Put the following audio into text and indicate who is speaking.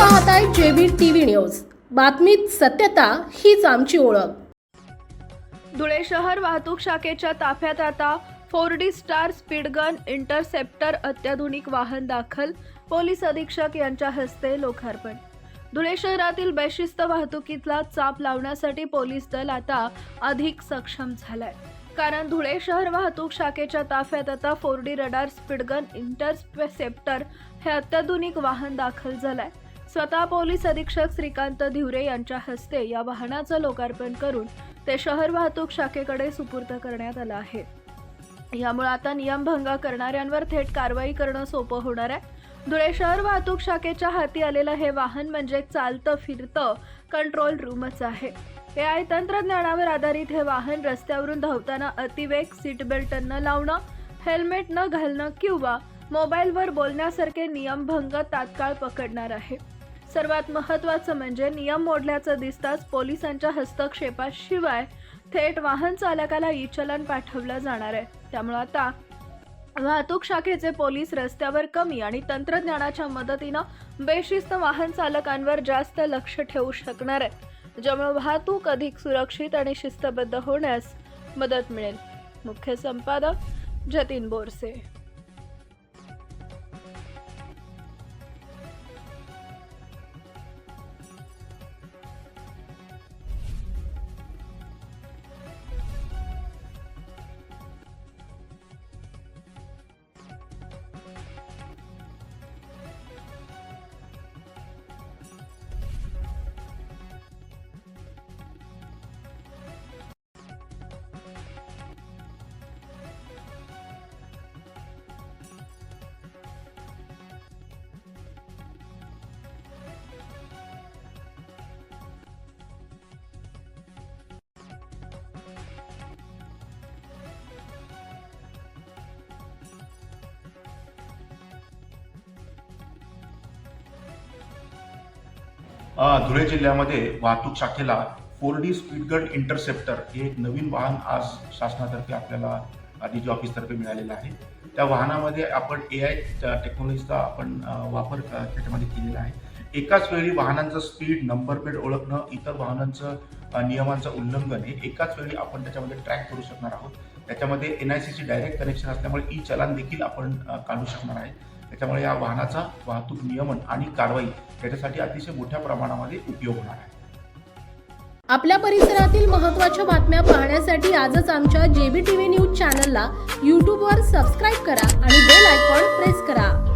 Speaker 1: पाहताय आहे TV news. बातमीत सत्यता हीच आमची ओळख.
Speaker 2: धुळे शहर वाहतूक शाखेच्या ताफ्यात आता four D star speed gun interceptor अत्याधुनिक वाहन दाखल पोलीस अधीक्षक यांच्या हस्ते लोकार्पण. धुळे शहरातील बेशिस्त वाहतुकीतला चाप लावण्यासाठी पोलीस दल आता अधिक सक्षम झालंय. कारण धुळे शहर वाहतूक शाखेच्या ताफ्यात आता four D radar speed gun interceptor हे अत्याधुनिक वाहन दाखल झालंय. स्वतः पोलीस अधीक्षक श्रीकांत धिवरे यांच्या हस्ते या वाहनाचं लोकार्पण करून ते शहर वाहतूक शाखेकडे सुपूर्द करण्यात आलं आहे. यामुळे आता नियमभंग करणाऱ्यांवर थेट कारवाई करणं सोपं होणार आहे. धुळे शहर वाहतूक शाखेच्या हाती आलेलं हे वाहन म्हणजे चालतं फिरतं कंट्रोल रूमच आहे. ए आय तंत्रज्ञानावर आधारित हे वाहन रस्त्यावरून धावताना अतिवेग सीट बेल्ट न लावणं हेल्मेट न घालणं किंवा मोबाईलवर बोलण्यासारखे नियमभंग तात्काळ पकडणार आहे. सर्वात महत्त्वाचं म्हणजे नियम मोडल्याचं दिसताच पोलिसांच्या हस्तक्षेपाशिवाय थेट वाहन चालकाला ई चलन पाठवलं जाणार आहे. त्यामुळे आता वाहतूक शाखेचे पोलीस रस्त्यावर कमी आणि तंत्रज्ञानाच्या मदतीनं बेशिस्त वाहन चालकांवर जास्त लक्ष ठेवू शकणार आहे ज्यामुळे वाहतूक अधिक सुरक्षित आणि शिस्तबद्ध होण्यास मदत मिळेल. मुख्य संपादक जतीन बोरसे
Speaker 3: धुळे जिल्ह्यामध्ये वाहतूक शाखेला four D speed gun interceptor हे एक नवीन वाहन आज शासनातर्फे आपल्याला डी जी ऑफिसतर्फे मिळालेलं आहे. त्या वाहनामध्ये आपण ए आय टेक्नॉलॉजीचा आपण वापर त्याच्यामध्ये केलेला आहे. एकाच वेळी वाहनांचं स्पीड नंबर प्लेट ओळखणं इतर वाहनांचं नियमांचं उल्लंघन हे एकाच वेळी आपण त्याच्यामध्ये ट्रॅक करू शकणार आहोत. त्याच्यामध्ये एन आय सीची डायरेक्ट कनेक्शन असल्यामुळे ई चलान देखील आपण काढू शकणार आहे. त्याच्यामुळे या वाहनाचा वाहतूक नियमन आणि कारवाई याच्यासाठी अतिशय मोठ्या प्रमाणामध्ये उपयोग होणार आहे.
Speaker 1: आपल्या परिसरातील महत्त्वाच्या बातम्या पाहण्यासाठी आजच आमच्या जेबी टीव्ही न्यूज चॅनलला यूट्यूबवर सबस्क्राईब करा आणि बेल आयकॉन प्रेस करा.